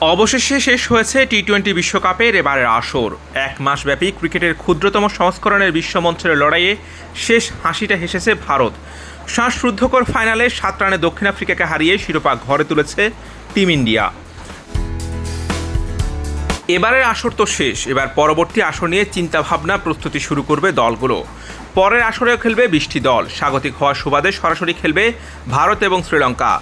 অবশেষে শেষ হয়েছে টি টোয়েন্টি বিশ্বকাপের এবারের আসর। এক মাসব্যাপী ক্রিকেটের ক্ষুদ্রতম সংস্করণের বিশ্বমঞ্চের লড়াইয়ে শেষ হাসিটা হেসেছে ভারত। শ্বাসরুদ্ধকর ফাইনালে সাত রানে দক্ষিণ আফ্রিকাকে হারিয়ে শিরোপা ঘরে তুলেছে টিম ইন্ডিয়া। এবারের আসর তো শেষ, এবার পরবর্তী আসর নিয়ে চিন্তাভাবনা প্রস্তুতি শুরু করবে দলগুলো। পরের আসরেও খেলবে বৃষ্টি দল, স্বাগতিক হওয়ার সুবাদে সরাসরি খেলবে ভারত এবং শ্রীলঙ্কা।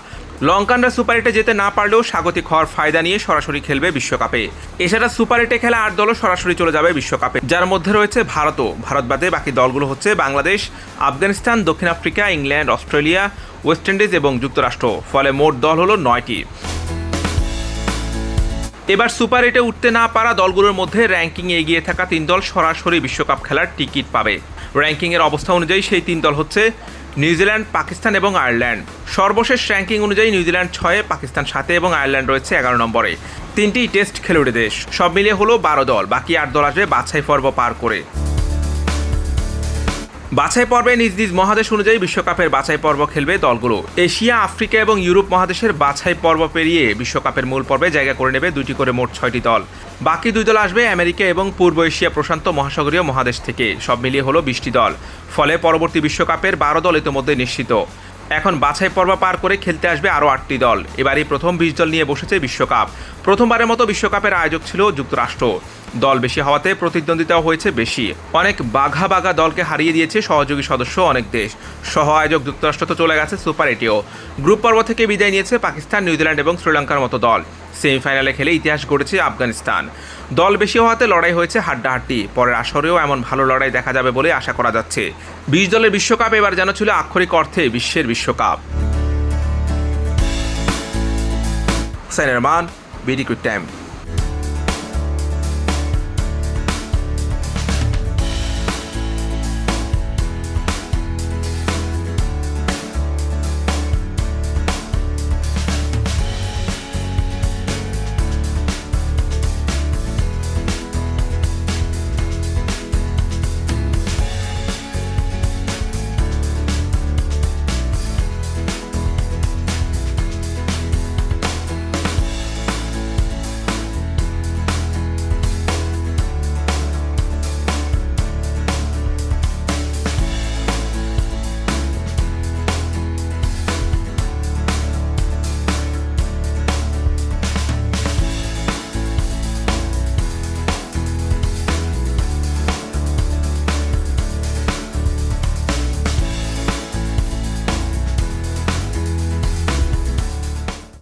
লঙ্কানরা সুপার এইটে যেতে না পারলেও স্বাগতিক হওয়ার ফায়দা নিয়ে সরাসরি খেলবে বিশ্বকাপে। এছাড়া সুপার এইটে খেলা আট দলও সরাসরি চলে যাবে বিশ্বকাপে। যার মধ্যে রয়েছে ভারতও। ভারত বাদে বাকি দলগুলো হচ্ছে বাংলাদেশ, আফগানিস্তান, দক্ষিণ Africa, England, Australia, West Indies এবং যুক্তরাষ্ট্র। ফলে মোট দল হলো নয়টি। এবার সুপার এইটে উঠতে না পারা দলগুলোর মধ্যে র্যাঙ্কিং এগিয়ে থাকা তিন দল সরাসরি বিশ্বকাপ খেলার টিকিট পাবে। র্যাঙ্কিংয়ের অবস্থা অনুযায়ী সেই তিন দল হচ্ছে নিউজিল্যান্ড, পাকিস্তান এবং আয়ারল্যান্ড। সর্বশেষ র্যাঙ্কিং অনুযায়ী নিউজিল্যান্ড ছয়ে, পাকিস্তান সাতে এবং আয়ারল্যান্ড রয়েছে এগারো নম্বরে। তিনটি টেস্ট খেলুড়ে দেশ। সব মিলিয়ে হলো বারো দল। বাকি আট দল আসবে বাছাই পর্ব পার করে। বাছাই পর্বে নিজ নিজ মহাদেশ অনুযায়ী বিশ্বকাপের বাছাই পর্ব খেলবে দলগুলো। এশিয়া, আফ্রিকা এবং ইউরোপ মহাদেশের বাছাই পর্ব পেরিয়ে বিশ্বকাপের মূল পর্বে জায়গা করে নেবে দুটি করে মোট ছয়টি দল। বাকি দুই দল আসবে আমেরিকা এবং পূর্ব এশিয়া প্রশান্ত মহাসাগরীয় মহাদেশ থেকে। সব মিলিয়ে হলো বিশটি দল। ফলে পরবর্তী বিশ্বকাপের বারো দল ইতিমধ্যে নিশ্চিত। এখন বাছাই পর্ব পার করে খেলতে আসবে আরও আটটি দল। এবারই প্রথম বিশ দল নিয়ে বসেছে বিশ্বকাপ। প্রথমবারের মতো বিশ্বকাপের আয়োজক ছিল যুক্তরাষ্ট্র। দল বেশি হওয়াতে প্রতিদ্বন্দ্বিতাও হয়েছে বেশি। অনেক বাঘা বাঘা দলকে হারিয়ে দিয়েছে সহযোগী সদস্য অনেক দেশ। সহ আয়োজক যুক্তরাষ্ট্র তো চলে গেছে সুপার এটিও গ্রুপ পর্ব থেকে বিদায় নিয়েছে পাকিস্তান, নিউজিল্যান্ড এবং শ্রীলঙ্কার মতো দল। সেমিফাইনালে খেলে ইতিহাস গড়েছে আফগানিস্তান। দল বেশি হওয়াতে লড়াই হয়েছে হাড্ডাহাড্ডি। পরের আসরেও এমন ভালো লড়াই দেখা যাবে বলে আশা করা যাচ্ছে। বিশ দলের বিশ্বকাপ এবার যেন ছিল আক্ষরিক অর্থে বিশ্বের বিশ্বকাপ। সাইনের মান বিডি টাইম।